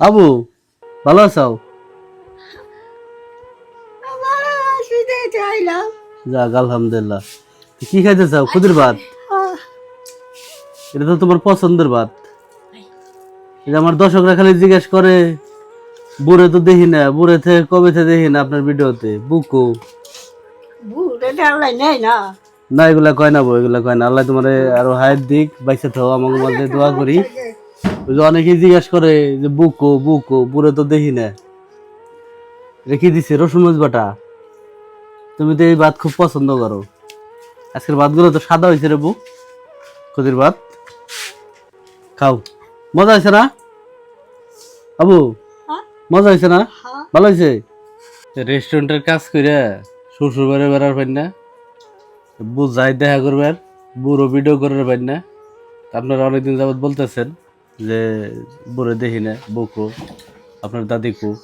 আবু ভালো আছো? যাক আলহামদুলিল্লাহ। কি খাইতে চাও? খুদির ভাত? এটা তো তোমার পছন্দের ভাত। যে আমার দর্শকরা খালি জিজ্ঞেস করে বুড়ে তো দেখি না বুড়ে থেকে কবে থেকে দেখি না আপনার ভিডিওতে? বুকু? না। না এগুলা কয় না বউ এগুলা কয় না। আল্লাহ তোমার আরও হায়ের দিক বাইসে থাও আমাকে মাঝে দোয়া করি। ওই যে অনেকেই জিজ্ঞাসা করে যে বুকো বুকো বুড়ে তো দেখি না। রেখে দিছে? রসুন মরিচ বাটা? তুমি তো এই ভাত খুব পছন্দ করো। আজকের ভাতগুলো তো সাদা হয়েছে রে বউ খুদির ভাত? খাও। মজা হয়েছে না? আবু হ্যাঁ? মজা হয়েছে না? হ্যাঁ। ভালো হয়েছে রেস্টুরেন্টের কাজ করে শ্বশুর বাড়ি বেড়ার পাই না বুঝাই দেখা করবেন বুড়ো ভিডিও করার পাই না আপনারা অনেকদিন যাবত বলতেছেন। যে বুড়ো দেখি না বউকো আপনার দাদিকু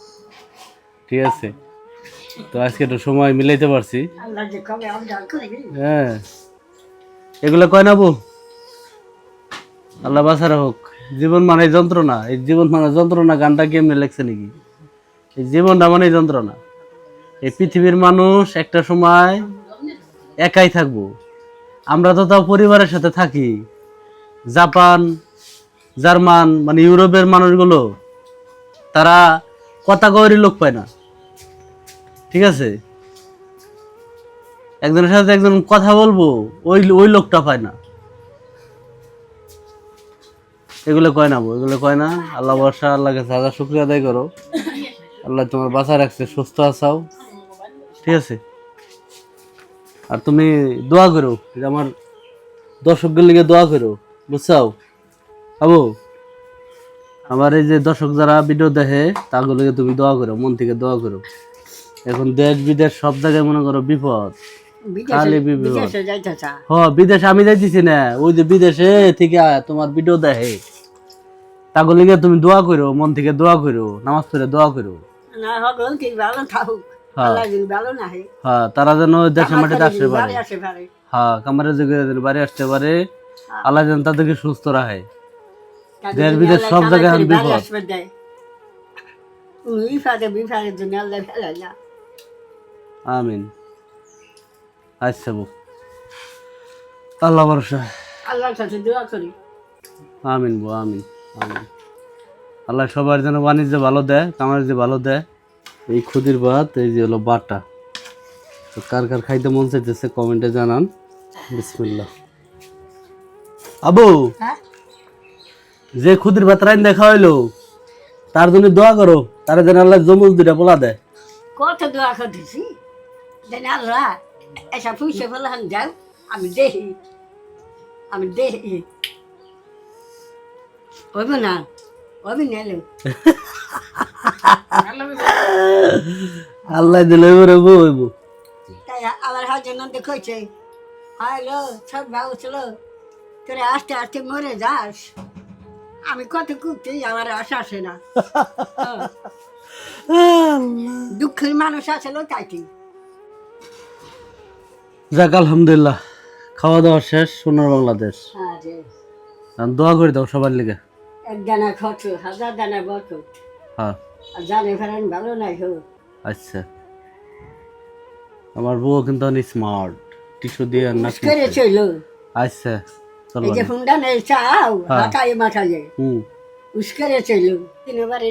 ঠিক আছে? তো আজকে একটু সময় মিলাইতে পারছি। হ্যাঁ। এগুলো কয় না বউ? আল্লাহ বাসারা হোক। জীবন মানে যন্ত্রণা। এই জীবন মানে যন্ত্রণা গানটা কেমনে লেখছে নাকি? এই জীবনটা মানে যন্ত্রণা। এই পৃথিবীর মানুষ একটা সময় একাই থাকব। আমরা তো তাও পরিবারের সাথে থাকি। জাপান জার্মান মানে ইউরোপের মানুষগুলো, তারা কথা কওয়ারই লোক পায় না। ঠিক আছে? একজনের সাথে একজন কথা বলব, ওই ওই লোকটা পায় না। এগুলো কয় না এগুলো কয় না? আল্লাহ বর্ষা আল্লাহ কাছে হাজার শুক্রিয়া আদায় করো। আল্লাহ তোমার বাঁচা রাখছে, সুস্থ আসাও ঠিক আছে? আর তুমি দোয়া করো আমার দর্শকদের লিগে দোয়া করো। বুঝছাও? আবু আমার এই যে দর্শক যারা ভিডিও দেখে তাগুলোকে তুমি দোয়া করো মন থেকে দোয়া করো। এখন দেশ বিদেশ সব জায়গায় মনে করো বিপদ। খালি বিদেশে বিপদ হ আমি যাইতেছি না। ওই যে বিদেশে থেকে তোমার ভিডিও দেখে। তাগুলিকে তুমি দোয়া করো মন থেকে দোয়া করো নামাজ পড়ে দোয়া করো। হ্যাঁ। হ্যাঁ। তারা যেন দেশের মাটিতে আসতে পারে। হ্যাঁ কামারের যুগে বাড়ি আসতে পারে আল্লাহ যেন তাদেরকে সুস্থ রাখে। দেশ বিদেশ সব জায়গায় এখন বিপদ। আসবে বিফাদে জন্য আল্লাহ আমিন। আচ্ছা বউ। আল্লাহ ভরসা। আল্লাহর কাছে দোয়া করি। আমিন বউ আমিন আমিন। আল্লাহ সবার যেন বাণিজ্য ভালো দেয় কামার যে ভালো দেয় এই ক্ষুদির ভাত এই যে হলো বাটা। তো কার কার খাইতে মন চাইতেছে কমেন্টে জানান। বিসমিল্লাহ। আবু হ্যাঁ? যে খুদির ভাত রাইন দেখা হইল তার জন্য দোয়া করো তার যেন আল্লাহ জমুজ দুটা বলা দেয়। কত দোয়া করতেছি? দেন আল্লাহ এসা পুষে ফেলাম যাও আমি দেখি আমি দেখি হইব না হবি নেলে আল্লাহ দিলে বউ হইব। তাই আমার হাতে নন্দে কইছে হ্যালো সব ভালো ছিল তোরে আস্তে আস্তে মরে যাস। আমি কত কুকছি আমার আশা আসে না। দুঃখের মানুষ আসলো তাই কি যাক আলহামদুলিল্লাহ খাওয়া দাওয়া শেষ সোনার বাংলাদেশ। হ্যাঁ দোয়া করে দাও সবার লিগে। এক দানা খরচ হাজার দানা বরকত হ্যাঁ। আর জানে ফেরান ভালো নাই হো আচ্ছা। আমার বউ কিন্তু অনেক স্মার্ট টিস্যু দিয়ে না করে চইল। আচ্ছা। চলো এই যে হুন্ডা নেই চাও হ্যাঁ। হাঁটাই মাথায় হুম। উস্করে চইল তিনবারে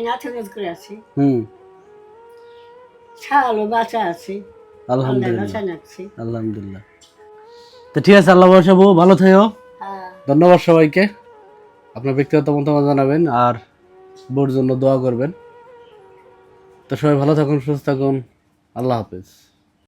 করে আছে হুম। বাঁচা আছে। আলহামদুলিল্লাহ। আলহামদুলিল্লাহ। তো ঠিক আছে আল্লাহ বর্ষা বউ ভালো থেকো হ্যাঁ। ধন্যবাদ সবাইকে। আপনার ব্যক্তিগত মতামত জানাবেন আর বোর জন্য দোয়া করবেন। তো সবাই ভালো থাকুন সুস্থ থাকুন। আল্লাহ হাফেজ।